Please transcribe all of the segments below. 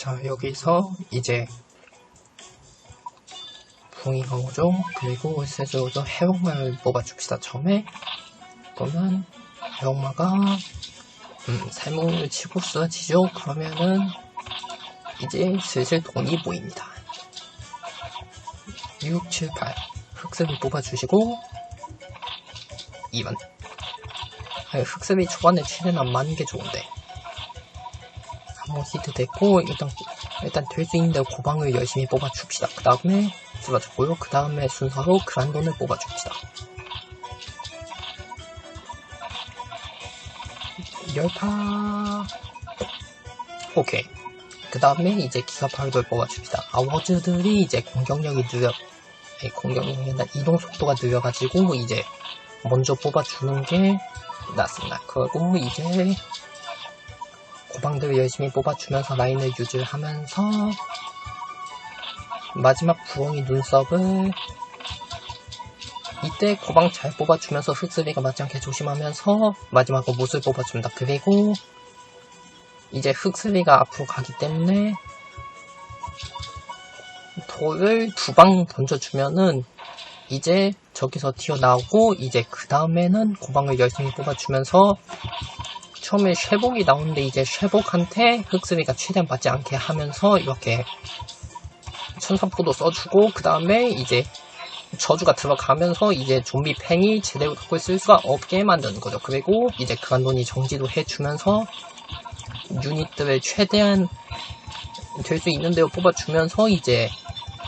자, 여기서 이제 붕이가 오죠. 그리고 오죠. 해옥마를 뽑아줍시다. 처음에 보면 해옥마가 음, 살목을 치고 쓰러지죠. 그러면은 이제 슬슬 돈이 보입니다. 6, 7, 8 흑습을 뽑아주시고 2번 아니, 흑습이 초반에 최대한 안 맞는 게 좋은데 히트 됐고 일단 일단 될 수 있는 대로 고방을 열심히 뽑아줍시다. 그 다음에 쓰러졌고요. 그 다음에 순서로 그란돈을 뽑아줍시다. 열파 오케이 그 다음에 이제 기가파를 뽑아줍시다 아워즈들이 이제 공격력이 느려 아니, 공격력이 아니라 이동 속도가 느려가지고 이제 먼저 뽑아주는 게 낫습니다 그리고 이제 고방들 열심히 뽑아주면서 라인을 유지하면서 마지막 부엉이 눈썹을 이때 고방 잘 뽑아주면서 흑슬리가 맞지 않게 조심하면서 마지막으로 못을 뽑아줍니다. 그리고 이제 흑슬리가 앞으로 가기 때문에 돌을 두 방 던져주면은 이제 저기서 튀어나오고 이제 그 다음에는 고방을 열심히 뽑아주면서 처음에 쉐복이 나오는데 이제 쉐복한테 흑슬리가 최대한 맞지 않게 하면서 이렇게 천사포도 써주고 그 다음에 이제 저주가 들어가면서 이제 좀비 팽이 제대로 그걸 쓸 수가 없게 만드는 거죠. 그리고 이제 그란돈이 정지도 해주면서 유닛들을 최대한 될 수 있는 대로 뽑아주면서 이제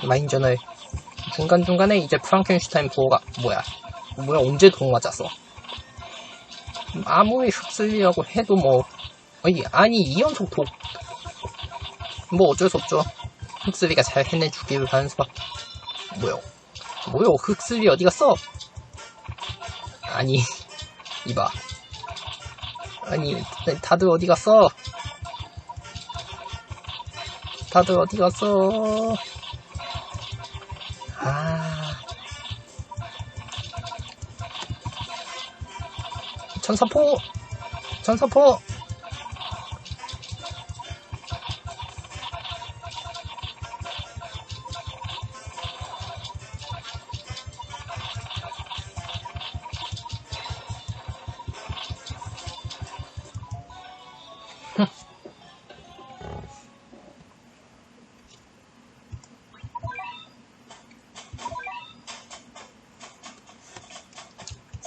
라인전을 중간중간에 이제 프랑켄슈타인 보호가 뭐야 뭐야 언제 돈 맞았어 아무리 흡슬리라고 해도 뭐 아니, 아니 이연속 독 뭐 어쩔 수 없죠. 흑슬리가 잘 해내주기를 바라는 수밖에. 뭐요? 뭐요? 흑슬리 어디 갔어 아니 이봐. 아니 다들 어디 갔어 다들 어디 갔어 천사포 천사포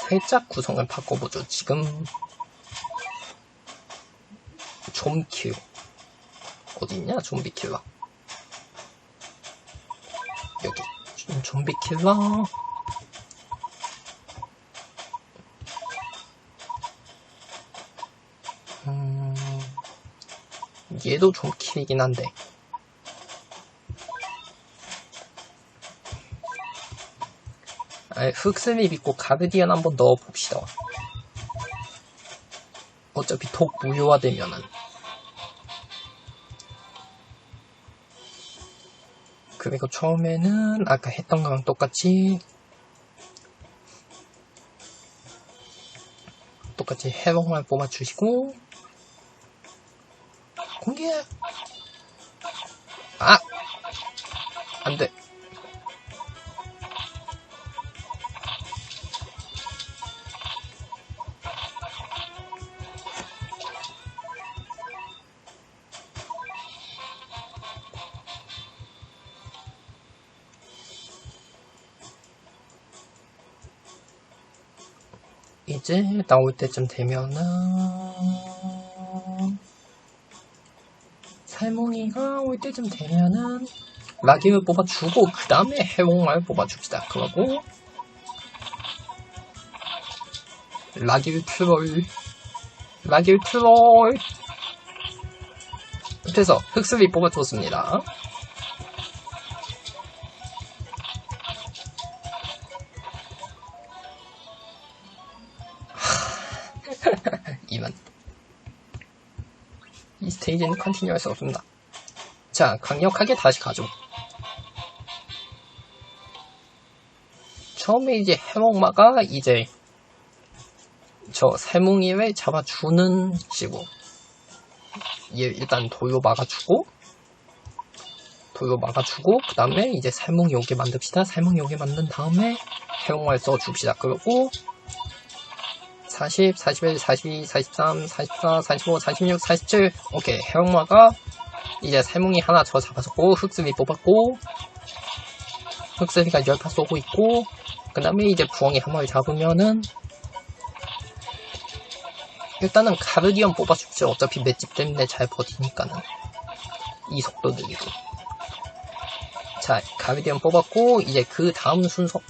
살짝 구성을 바꿔보죠. 지금 좀킬 어딨냐? 좀비 킬러. 여기. 좀- 좀비 킬러. 음, 얘도 좀 킬이긴 한데 아니, 흑슬립 있고 가르디안 한번 넣어봅시다. 어차피 독 무효화되면은. 그리고 처음에는 아까 했던 거랑 똑같이 똑같이 해봉만 뽑아주시고 나올 때쯤 되면은 살몽이가 올 때쯤 되면은 라기를 뽑아주고 그 다음에 해몽을 뽑아줍시다. 그러고 라기를 트롤 라기를 트롤 그래서 흑슬리 뽑아줬습니다. 스테이지는 컨티뉴 할 수 없습니다. 자, 강력하게 다시 가죠. 처음에 이제 해먹마가 이제 저 살뭉이를 잡아주는 식으로 얘 일단 돌로 막아주고 돌로 막아주고 그 다음에 이제 살뭉이 오게 만듭시다. 살뭉이 오게 만든 다음에 해용말 써줍시다. 그리고 40, 41, 42, 43, 44, 45, 46, 47 오케이 해용마가 이제 살뭉이 하나 더 잡아줬고 흑슬이 뽑았고 흑슬이가 열파 쏘고 있고 그 다음에 이제 부엉이 한 마리 잡으면은 일단은 가르디언 뽑아줍시다. 어차피 맷집 때문에 잘 버티니까는 이 속도 느리고 자 가르디언 뽑았고 이제 그 다음 순서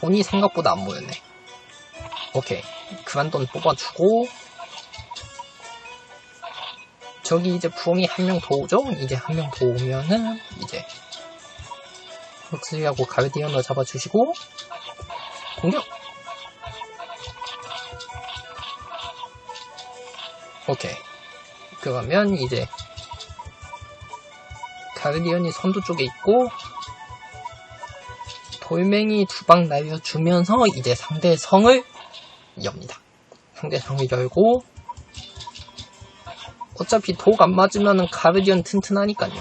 돈이 생각보다 안 모였네. 오케이 그만 돈 뽑아주고 저기 이제 부엉이 한 명 더 오죠? 이제 한 명 더 오면은 이제 흑슬이하고 가르디언을 잡아주시고 공격! 오케이 그러면 이제 가르디언이 선두 쪽에 있고 돌멩이 두 방 날려주면서 이제 상대 성을 엽니다. 상대 성을 열고 어차피 독 안 맞으면은 가르디언 튼튼하니까요.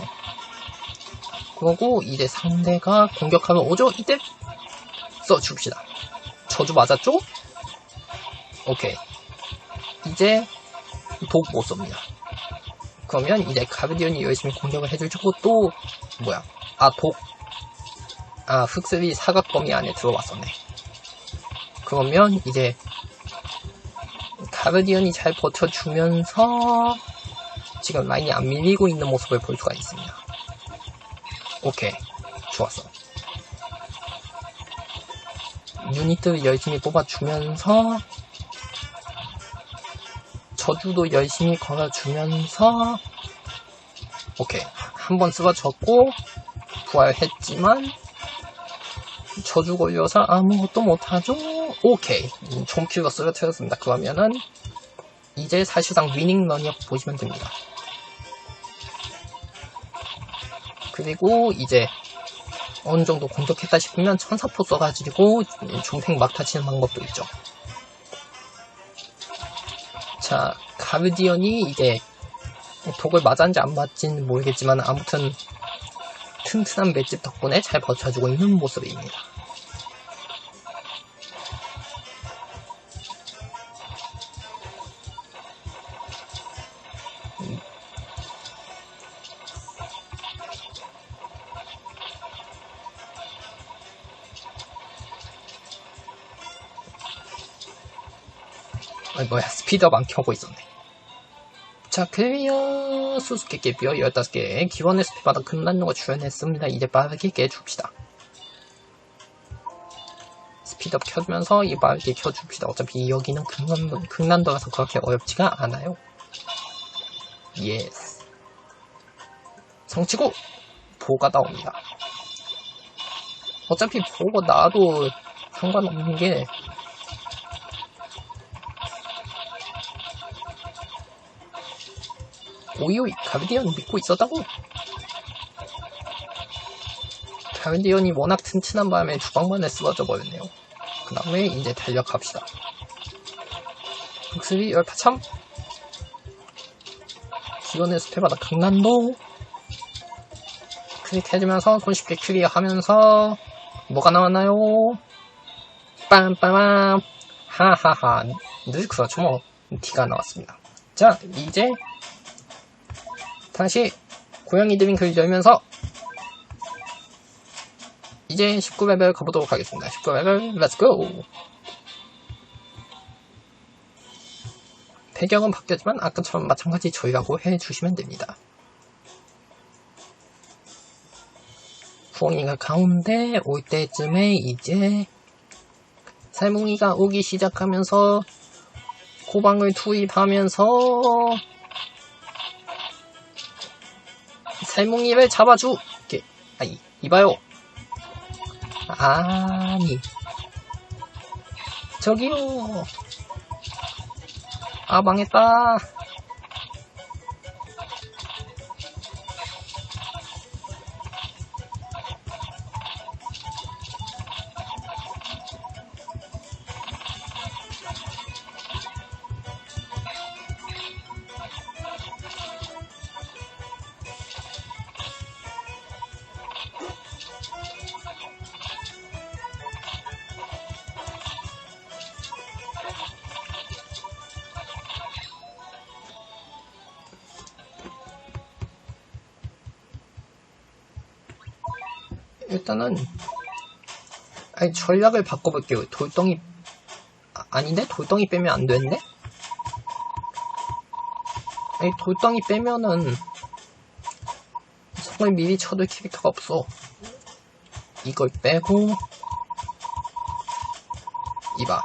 그러고 이제 상대가 공격하면 오죠? 이때 써줍시다. 저주 맞았죠? 오케이. 이제 독 못 쏩니다. 그러면 이제 가르디언이 열심히 공격을 해주고 또 뭐야? 아 독. 아 흑슬이 사각 범위 안에 들어왔었네. 그러면 이제 가르디언이 잘 버텨주면서 지금 라인이 안 밀리고 있는 모습을 볼 수가 있습니다. 오케이. 좋았어. 유닛들 열심히 뽑아주면서 저주도 열심히 걸어주면서 오케이. 한 번 쓰러졌고 부활했지만 저주 걸려서 아무것도 못하죠? 오케이. 좀킬로 쓰러뜨렸습니다. 그러면은 이제 사실상 위닝 런이라고 보시면 됩니다. 그리고 이제 어느 정도 공격했다 싶으면 천사포 써가지고 중생 막타 치는 방법도 있죠. 자, 가르디언이 이제 독을 맞았는지 안 맞지는 모르겠지만 아무튼 튼튼한 맷집 덕분에 잘 버텨주고 있는 모습입니다. 아 뭐야 스피드업 안 켜고 있었네. 자 클리어 수수께끼 뼈 15개. 기원의 숲바닥 금난로가 출연했습니다. 이제 빠르게 깨줍시다. 스피드업 켜주면서 이 빠르게 켜줍시다. 어차피 여기는 극난도, 극난도라서 그렇게 어렵지가 않아요. 예스. 성치고 보가 나옵니다. 어차피 보가 나와도 상관없는 게 오이오이 가르디언 믿고 있었다고? 가르디언이 워낙 튼튼한 바람에 주방만에 쓰러져 버렸네요. 그 다음에 이제 달력합시다. 북슬이 열파참 기원의 숲에바다 강난도 클릭해주면서 손쉽게 클리어하면서 뭐가 나왔나요? 빰빰빰 하하하 늘 그렇죠 뭐 D가 나왔습니다. 자 이제 다시 고양이 드링크를 열면서 이제 19레벨 가보도록 하겠습니다. 19레벨 렛츠고! 배경은 바뀌었지만 아까처럼 마찬가지 저희라고 해주시면 됩니다. 부엉이가 가운데 올 때쯤에 이제 살뭉이가 오기 시작하면서 고방을 투입하면서 살뭉이를 잡아주게. 아 이 이봐요. 아니. 저기요. 아 망했다 일단은 아니 전략을 바꿔볼게요. 돌덩이 아, 아닌데 돌덩이 빼면 안 되는데? 아니 돌덩이 빼면은 성을 미리 쳐둘 캐릭터가 없어. 이걸 빼고 이봐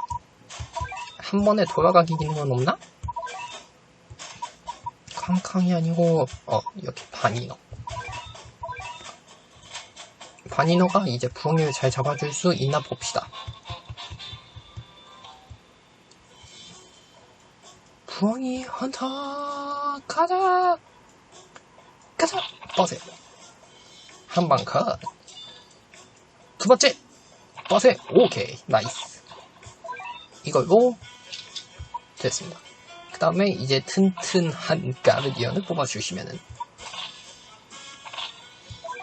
한 번에 돌아가기 기능은 없나? 캉캉이 아니고 어 여기 바니너 바니너가 이제 부엉이를 잘 잡아줄 수 있나 봅시다. 부엉이 헌터 가자! 가자! 버세! 한방 컷! 두 번째! 버세! 오케이! 나이스! 이걸로 됐습니다. 그 다음에 이제 튼튼한 가르디언을 뽑아주시면은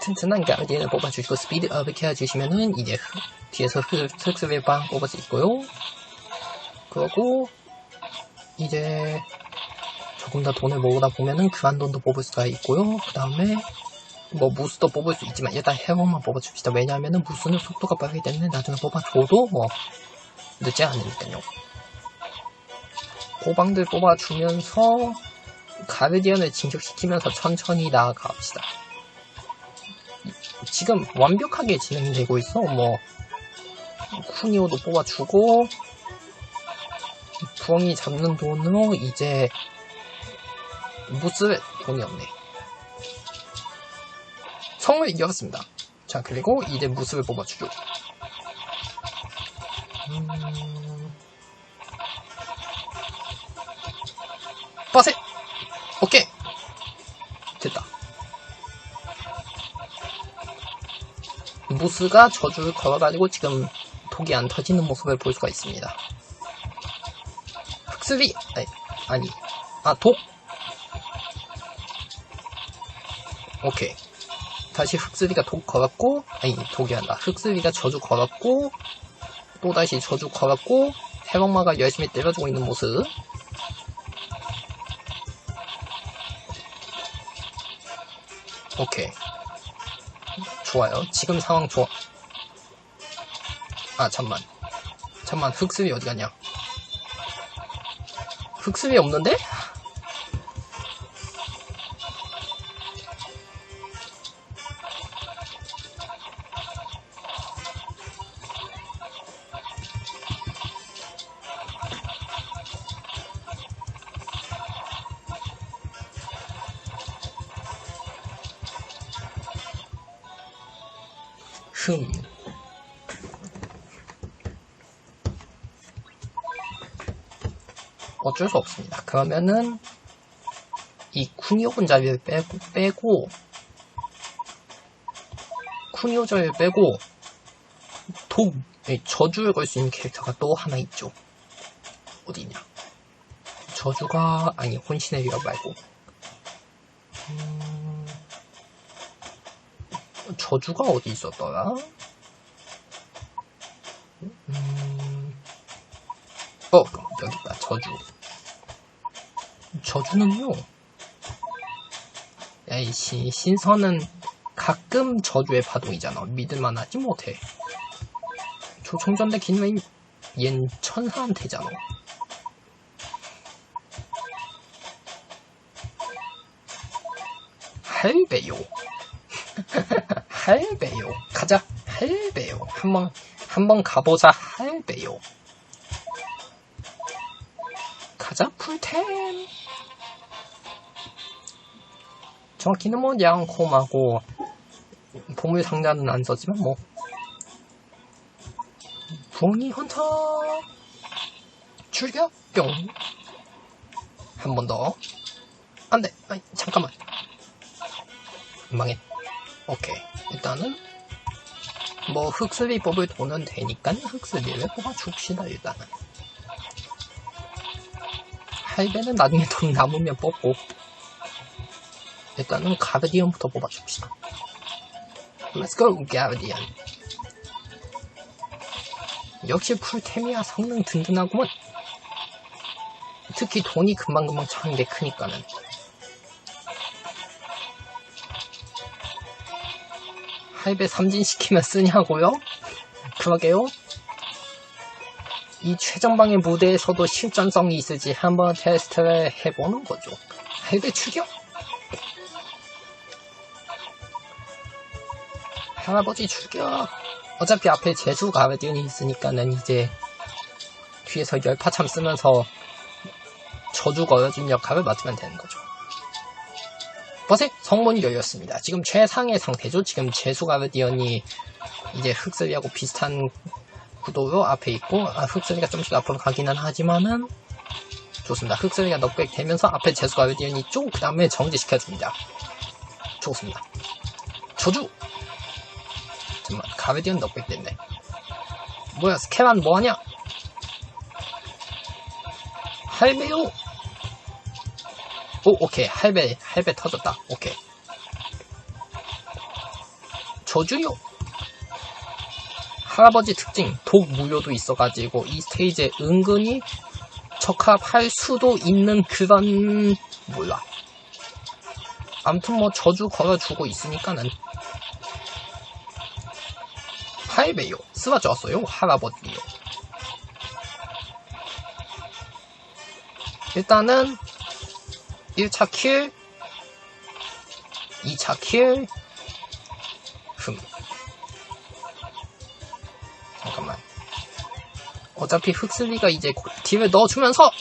튼튼한 가르디언을 뽑아주시고 스피드업을 켜주시면은 이제 흑- 뒤에서 흑스를 빵 뽑을 수 있고요. 그러고 이제 조금 더 돈을 모으다 보면은 그만 돈도 뽑을 수가 있고요. 그 다음에 뭐 무스도 뽑을 수 있지만 일단 해본만 뽑아줍시다. 왜냐하면은 무스는 속도가 빠르기 때문에 나중에 뽑아줘도 뭐 늦지 않으니까요. 호방들 뽑아주면서 가르디언을 진격시키면서 천천히 나아갑시다. 지금 완벽하게 진행되고 있어. 뭐 쿠니오도 뽑아주고 부엉이 잡는 돈으로 이제 무스 돈이 없네. 성을 이겼습니다. 자 그리고 이제 무스를 뽑아주죠. 음... 빠세! 오케이! 무스가 저주를 걸어가지고 지금 독이 안 터지는 모습을 볼 수가 있습니다. 흑슬이! 아니, 아니. 아, 독! 오케이. 다시 흑슬이가 독 걸었고, 아니, 독이 아니라 흑슬이가 저주 걸었고, 또 다시 저주 걸었고, 해먹마가 열심히 때려주고 있는 모습. 오케이. 좋아요. 지금 상황 좋아. 아, 잠만. 잠만, 흑슬이 어디 갔냐? 흑슬이 없는데? 어쩔 수 없습니다. 그러면은 이 쿠니오 분자비를 빼고, 빼고 쿠니오 자비를 빼고 독이 저주를 걸 수 있는 캐릭터가 또 하나 있죠. 어디냐? 저주가 아니 혼신의 위협 말고 음, 저주가 어디 있었더라? 저주. 저주는요, 야이씨, 신선은 가끔 저주의 파동이잖아. 믿을만 하지 못해. 조총전대 기능이 얜 천사한테잖아. 할배요. 할배요. 가자. 할배요. 한번 한번 가보자. 할배요. 가자 풀템. 정확히는 뭐 양콤하고 보물 상자는 안 썼지만 뭐 부엉이 헌터 출격 뿅. 한 번 더. 안 돼. 아이, 잠깐만. 망했. 오케이. 일단은 뭐 흑슬리 뽑을 돈은 되니까 흑슬리를 뽑아 줍시다 일단은. 할배는 나중에 돈 남으면 뽑고 일단은 가르디언부터 뽑아줍시다. Let's go, 가르디언. 역시 풀템이야 성능 든든하구먼. 특히 돈이 금방금방 차는 게 크니까는. 할배 삼진시키면 쓰냐고요? 그러게요. 이 최전방의 무대에서도 실전성이 있을지 한번 테스트를 해보는 거죠. 할배 출격! 할아버지 출격! 어차피 앞에 재수 가르디언이 있으니까는 이제 뒤에서 열파참 쓰면서 저주 걸어준 역할을 맡으면 되는 거죠. 버색 성문이 열렸습니다. 지금 최상의 상태죠. 지금 재수 가르디언이 이제 흑슬리하고 비슷한 구도로 앞에 있고 아, 흑슬리가 좀씩 앞으로 가기는 하지만은 좋습니다. 흑슬리가 넉백 되면서 앞에 재수 가르디언이 있죠. 그 다음에 정지시켜줍니다. 좋습니다. 저주! 잠깐만 가르디언 넉백 됐네. 뭐야 스케란 뭐하냐? 할배요! 오, 오케이. 할배, 할배 터졌다. 오케이. 저주요! 할아버지 특징, 독 무효도 있어가지고, 이 스테이지에 은근히 적합할 수도 있는 그런, 몰라. 암튼 뭐, 저주 걸어주고 있으니까는. 할배요. 쓰러졌어요, 할아버지요. 일단은 1차 킬 2차 킬 어차피 흑슬리가 이제 고- 딜을 넣어주면서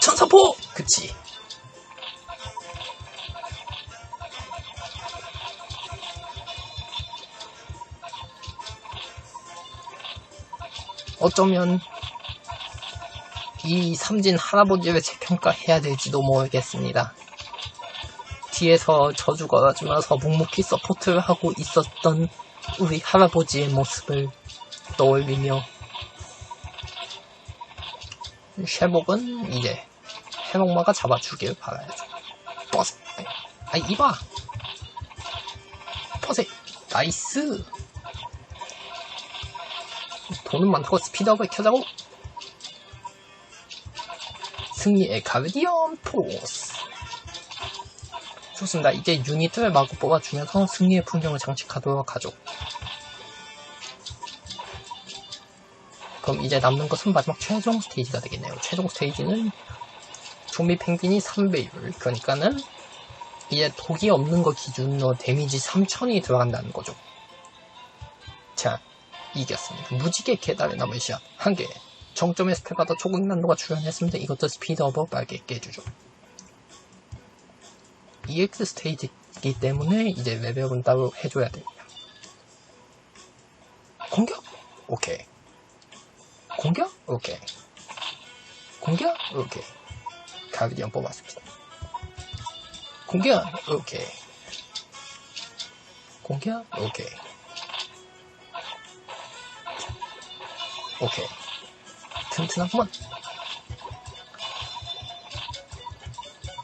천사포! 그치 어쩌면 이 삼진 할아버지를 재평가해야 될지도 모르겠습니다. 뒤에서 저주 걸어주면서 묵묵히 서포트를 하고 있었던 우리 할아버지의 모습을 떠올리며 쉐복은 이제 해먹마가 잡아주길 바라야죠. 버스! 아이 이봐! 퍼세! 나이스! 돈은 많다고 스피드업을 켜자고! 승리의 가르디언 포스. 좋습니다. 이제 유닛을 마구 뽑아주면서 승리의 풍경을 장식하도록 하죠. 그럼 이제 남는 것은 마지막 최종 스테이지가 되겠네요. 최종 스테이지는 좀비 펭귄이 3배율. 그러니까는 이제 독이 없는 거 기준으로 데미지 3000이 들어간다는 거죠. 자, 이겼습니다. 무지개 계단에 남은 시간 1개. 정점의 스텝마다 초급 난도가 출현했습니다. 이것도 스피드업을 빨게 깨주죠. EX 스테이지이기 때문에 이제 레벨업은 따로 해줘야 됩니다. 공격? 오케이. 공격? 오케이. 공격? 오케이. 가비디언 뽑았습니다. 공격? 오케이. 공격? 오케이. 오케이. 튼튼하구만.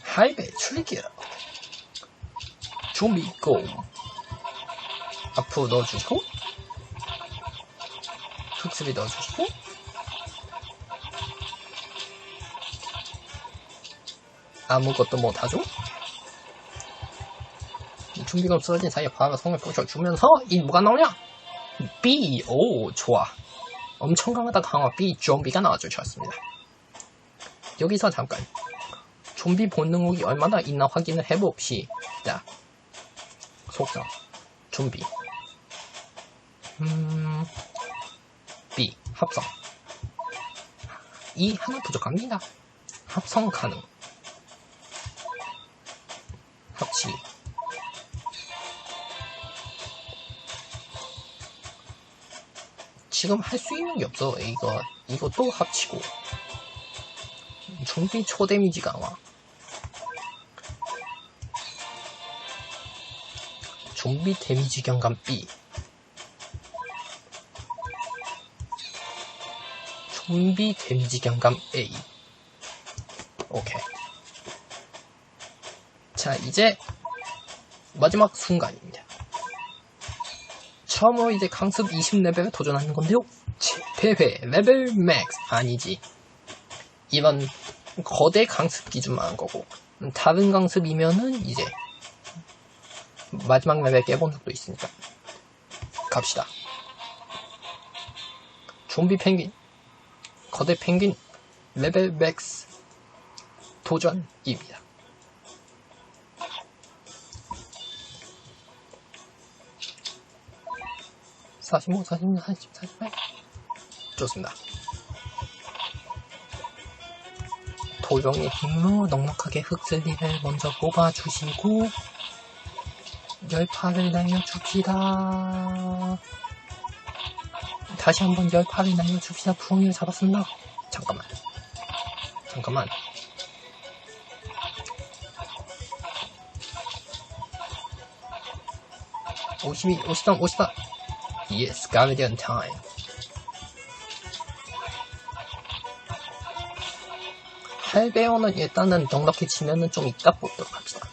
할배 출격. 좀비 고. 앞으로 넣어주시고. 흑수비 넣어주시고. 아무것도 못하죠? 준비가 없어진 사이에 바로 성을 부셔주면서 이 뭐가 나오냐? B 오 좋아. 엄청 강하다 강화 B 좀비가 나와줘 좋습니다. 여기서 잠깐. 좀비 본능욱이 얼마나 있나 확인을 해봅시다. 속성. 좀비. 음 B 합성. 이 하나 부족합니다. 합성 가능 지금 할 수 있는 게 없어. 이거, 또 합치고. 좀비 초데미지 강화. 좀비 데미지 경감 B. 좀비 데미지 경감 A. 오케이. 자, 이제 마지막 순간입니다. 처음으로 이제 강습 20레벨에 도전하는 건데요. 대회 레벨 맥스 아니지. 이런 거대 강습 기준만 한 거고 다른 강습이면은 이제 마지막 레벨 깨본 적도 있으니까 갑시다. 좀비 펭귄, 거대 펭귄, 레벨 맥스 도전입니다. 사십오, 사십육, 사십, 사십팔. 좋습니다. 도령의 힘으로 넉넉하게 흑슬리를 먼저 뽑아주시고 열파를 날려줍시다. 다시 한번 열파를 날려줍시다. 부엉이를 잡았습니다. 잠깐만. 잠깐만. 오십이, 오십삼. Yes, Guardian time. 할배오는 일단은 넉넉해지면은 좀 이따 뽑도록 합시다.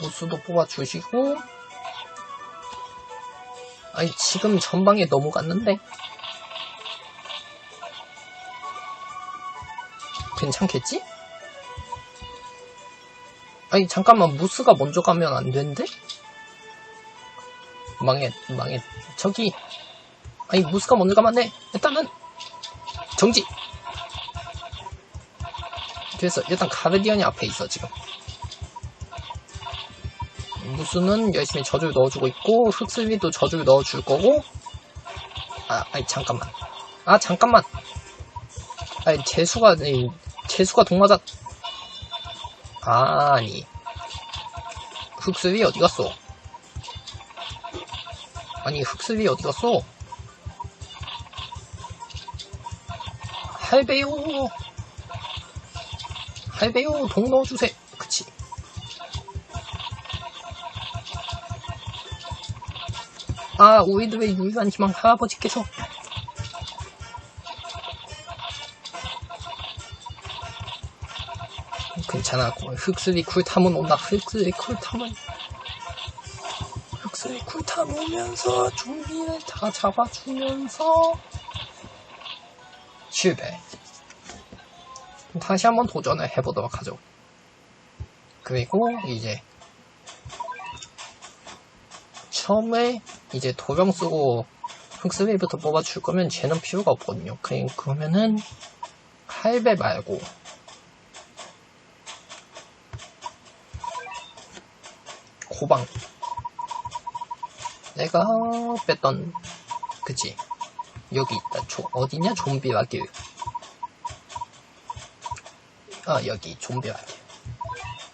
무수도 뽑아주시고 아니 지금 전방에 넘어갔는데 괜찮겠지? 아니 잠깐만 무스가 먼저 가면 안 되는데? 망해 망해 저기 아니 무스가 먼저 가면 안 돼. 일단은 정지 그래서 일단 가르디언이 앞에 있어 지금 무스는 열심히 저주를 넣어주고 있고 흑슬비도 저주를 넣어줄 거고 아 아니 잠깐만 아 잠깐만 아니 재수가 재수가 동맞아 아니. 흑슬비 어디 갔어? 아니 흑슬비 어디 갔어? 할배요. 할배요. 동 넣어주세요. 그치. 아 우리들의 유일한 희망 할아버지께서 괜찮아. 흑슬이 쿨탐은 온다. 흑슬이 쿨탐은 흑슬이 쿨탐 오면서 좀비를 다 잡아주면서 실패. 다시 한번 도전을 해보도록 하죠. 그리고 이제 처음에 이제 도령 쓰고 흑슬리부터 뽑아줄 거면 쟤는 필요가 없거든요. 그래, 그러면은 할배 말고 고방 내가 뺐던 그치 여기 있다 조, 어디냐 좀비 라길 아 여기 좀비 라길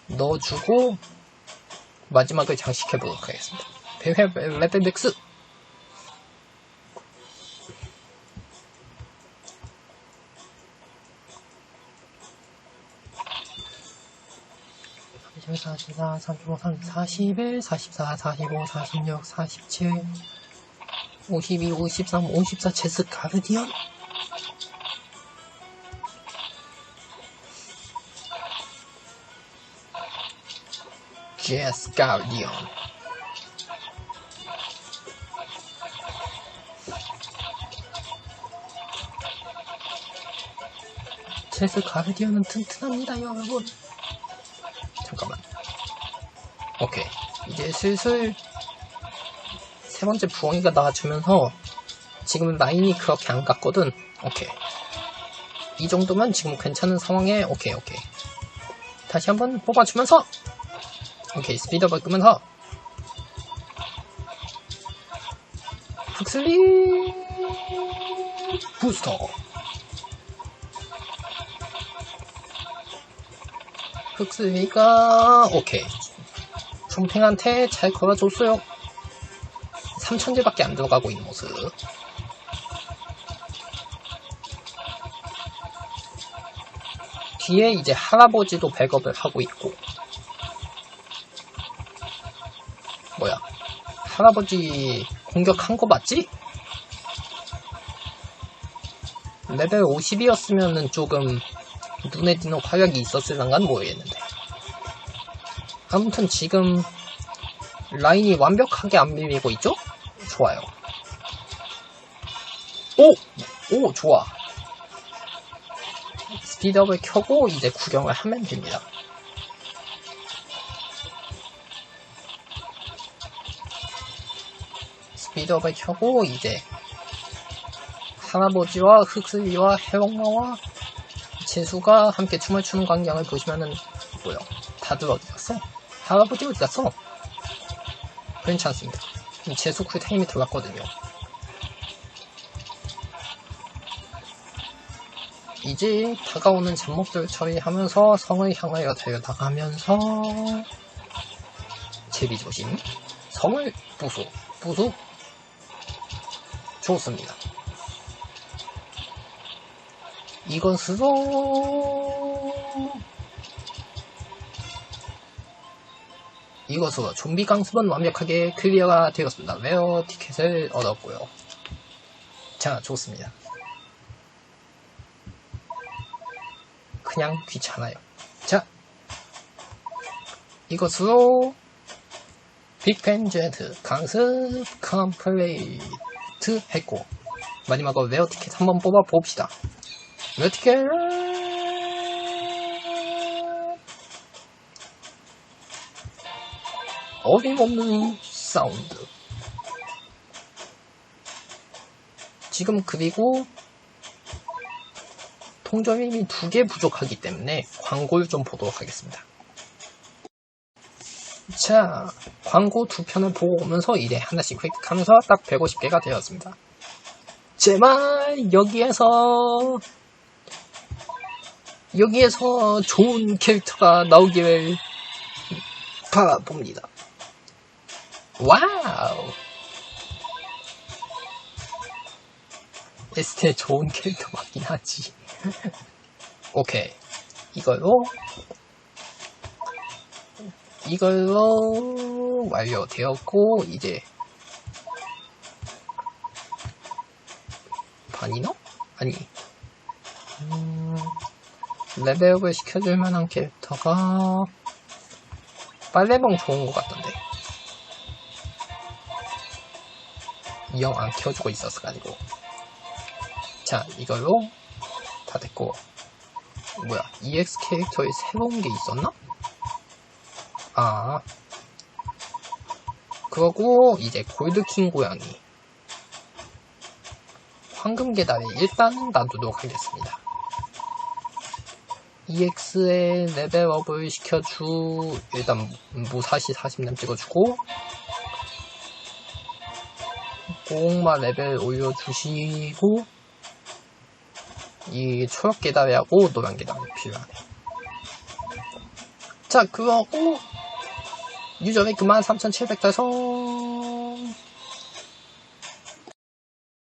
넣어주고 마지막을 장식해보도록 하겠습니다. 맥스 사십사, 35, 30, 41, 44, 45, 46, 47, 52, 53, 54 제스 가르디언 제스 가르디언 제스 가르디언은 튼튼합니다, 여러분. 오케이. 이제 슬슬 세 번째 부엉이가 나와주면서 지금 라인이 그렇게 안 갔거든. 오케이. 이 정도면 지금 괜찮은 상황에 오케이, 오케이. 다시 한번 뽑아주면서 오케이, 스피드업 끄면서 흑슬리 부스터 흑슬리가 오케이 총팽한테 잘 걸어줬어요. 3천제밖에 안 들어가고 있는 모습. 뒤에 이제 할아버지도 백업을 하고 있고. 뭐야? 할아버지 공격한 거 맞지? 레벨 50이었으면은 조금 눈에 띄는 화력이 있었을 랑간 모르겠는데 아무튼 지금 라인이 완벽하게 안 밀리고 있죠? 좋아요 오! 오 좋아 스피드업을 켜고 이제 구경을 하면 됩니다. 스피드업을 켜고 이제 할아버지와 흑슬리와 해롱마와 재수가 함께 춤을 추는 광경을 보시면은 뭐요? 다들 어디 갔어? 할아버지 어디 갔어? 괜찮습니다. 재수 쿨타임이 들어갔거든요. 이제 다가오는 잡목들 처리하면서 성을 향하여 달려나가면서 제비 조심 성을 부수 부수 좋습니다 이것으로 이것으로 좀비 강습은 완벽하게 클리어가 되었습니다 웨어 티켓을 얻었고요 자 좋습니다 그냥 귀찮아요. 자, 이것으로 빅펜제트 강습 컴플레이트 했고 마지막으로 웨어 티켓 한번 뽑아 봅시다. 웨어 티켓 어림없는 사운드 지금 그리고 통점이 두 개 부족하기 때문에 광고를 좀 보도록 하겠습니다. 자, 광고 두 편을 보고 오면서 이제 하나씩 획득하면서 딱 150개가 되었습니다. 제발 여기에서 여기에서 좋은 캐릭터가 나오기를 바라봅니다. 와우! 에스테 좋은 캐릭터 맞긴 하지. 오케이. 이걸로, 이걸로 완료되었고, 이제, 바니너? 아니, 음, 레벨업을 시켜줄 만한 캐릭터가, 빨래봉 좋은 것 같던데. 이형안 켜주고 있었어가지고. 자, 이걸로 다 됐고. 뭐야, EX 캐릭터에 새로운 게 있었나? 아. 그러고, 이제 골드킹 고양이. 황금 계단에 일단 놔두도록 하겠습니다. EX의 레벨업을 시켜주, 일단 무사시 40렙 찍어주고, 고옥마 레벨 올려주시고, 이 초록 계단하고 노란 계단이 필요하네. 자, 그거고, 유저비 93,700 달성.